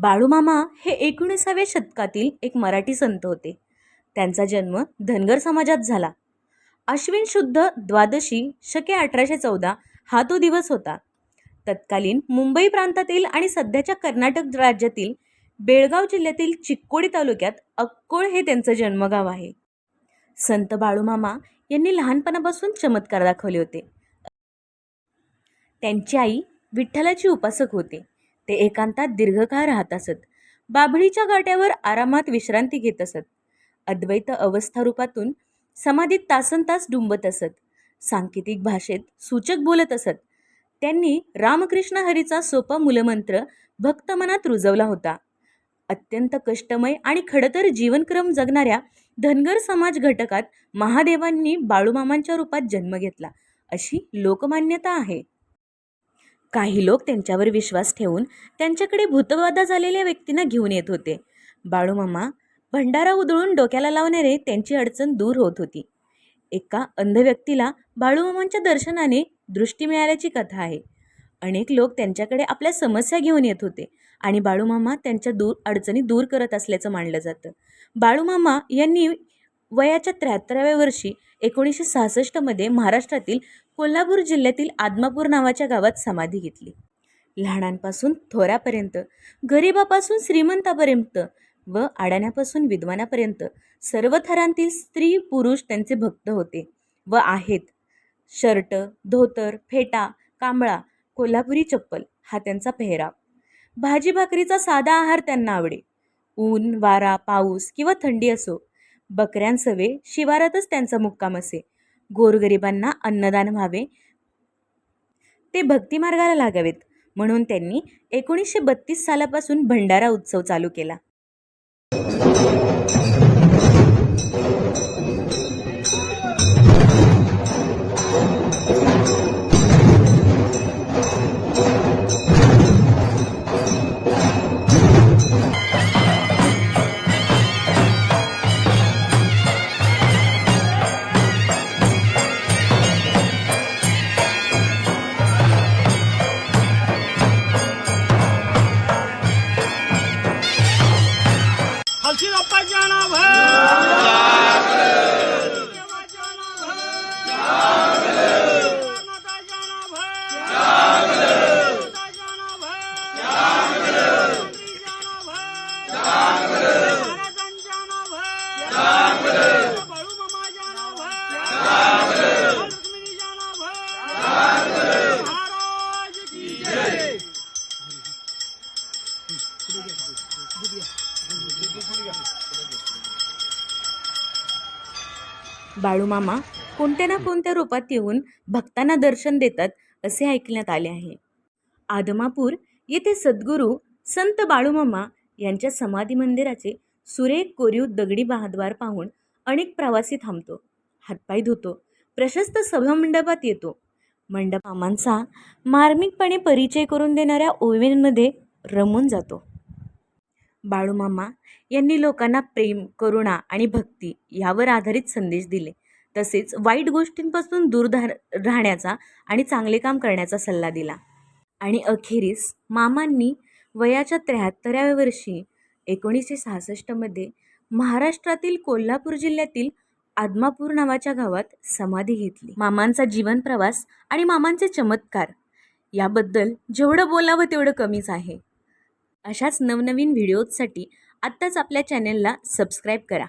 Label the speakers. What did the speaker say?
Speaker 1: बाळूमामा हे एकोणीसाव्या शतकातील एक मराठी संत होते. त्यांचा जन्म धनगर समाजात झाला. अश्विन शुद्ध द्वादशी शके अठराशे चौदा हा तो दिवस होता. तत्कालीन मुंबई प्रांतातील आणि सध्याच्या कर्नाटक राज्यातील बेळगाव जिल्ह्यातील चिक्कोडी तालुक्यात अक्कोळ हे त्यांचं जन्मगाव आहे. संत बाळूमामा यांनी लहानपणापासून चमत्कार दाखवले होते. त्यांची आई विठ्ठलाची उपासक होते. ते एकांतात दीर्घकाळ राहत असत. बाभळीच्या गाट्यावर आरामात विश्रांती घेत असत. अद्वैत अवस्था रूपातून समाधीत तासन तास डुंबत असत. सांकेतिक भाषेत सूचक बोलत असत. त्यांनी रामकृष्ण हरीचा सोपा मूलमंत्र भक्त मनात रुजवला होता. अत्यंत कष्टमय आणि खडतर जीवनक्रम जगणाऱ्या धनगर समाज घटकात महादेवांनी बाळूमामांच्या रूपात जन्म घेतला. अशी लोकमान्यता आहे. काही लोक त्यांच्यावर विश्वास ठेवून त्यांच्याकडे भूतबाधा झालेल्या व्यक्तींना घेऊन येत होते. बाळूमामा भंडारा उधळून डोक्याला लावणारे त्यांची अडचण दूर होत होती. एका अंध व्यक्तीला बाळूमामांच्या दर्शनाने दृष्टी मिळाल्याची कथा आहे. अनेक लोक त्यांच्याकडे आपल्या समस्या घेऊन येत होते आणि बाळूमामा त्यांच्या दूर अडचणी दूर करत असल्याचं मानलं जातं. बाळूमामा यांनी वयाच्या त्र्याहत्तराव्या वर्षी एकोणीसशे सहासष्टमध्ये महाराष्ट्रातील कोल्हापूर जिल्ह्यातील आदमापूर नावाच्या गावात समाधी घेतली. लहानांपासून थोरापर्यंत गरिबापासून श्रीमंतापर्यंत व अडाण्यापासून विद्वानापर्यंत सर्व थरांतील स्त्री पुरुष त्यांचे भक्त होते व आहेत. शर्ट धोतर फेटा कांबळा कोल्हापुरी चप्पल हा त्यांचा पेहराव. भाजी भाकरीचा साधा आहार त्यांना आवडे. ऊन वारा पाऊस किंवा थंडी असो बकऱ्यांसवे शिवारातच त्यांचा मुक्काम असे. गोरगरिबांना अन्नदान व्हावे. ते भक्तिमार्गाला लागावेत. म्हणून त्यांनी एकोणीसशे बत्तीस सालापासून भंडारा उत्सव चालू केला.
Speaker 2: हलशी बाप्पा जाना भर
Speaker 1: बाळूमामा कोणत्या ना कोणत्या रूपात येऊन भक्तांना दर्शन देतात असे ऐकण्यात आले आहे. आदमापूर येथे सद्गुरू संत बाळूमामा यांच्या समाधी मंदिराचे सुरेख कोरीव दगडी बहाद्वार पाहून अनेक प्रवासी थांबतो हातपाय धुतो प्रशस्त सभामंडपात येतो. मंडपामांचा मार्मिकपणे परिचय करून देणाऱ्या ओवेनमध्ये रमून जातो. बाळूमामा यांनी लोकांना प्रेम करुणा आणि भक्ती यावर आधारित संदेश दिले. तसेच वाईट गोष्टींपासून दूर धा राहण्याचा आणि चांगले काम करण्याचा सल्ला दिला. आणि अखेरीस मामांनी वयाच्या त्र्याहत्तराव्या वर्षी एकोणीसशे सहासष्टमध्ये महाराष्ट्रातील कोल्हापूर जिल्ह्यातील आदमापूर नावाच्या गावात समाधी घेतली. मामांचा जीवन प्रवास आणि मामांचे चमत्कार याबद्दल जेवढं बोलावं तेवढं कमीच आहे. अशाच नवनवीन व्हिडिओजसाठी आत्ताच आपल्या चॅनेलला सबस्क्राईब करा.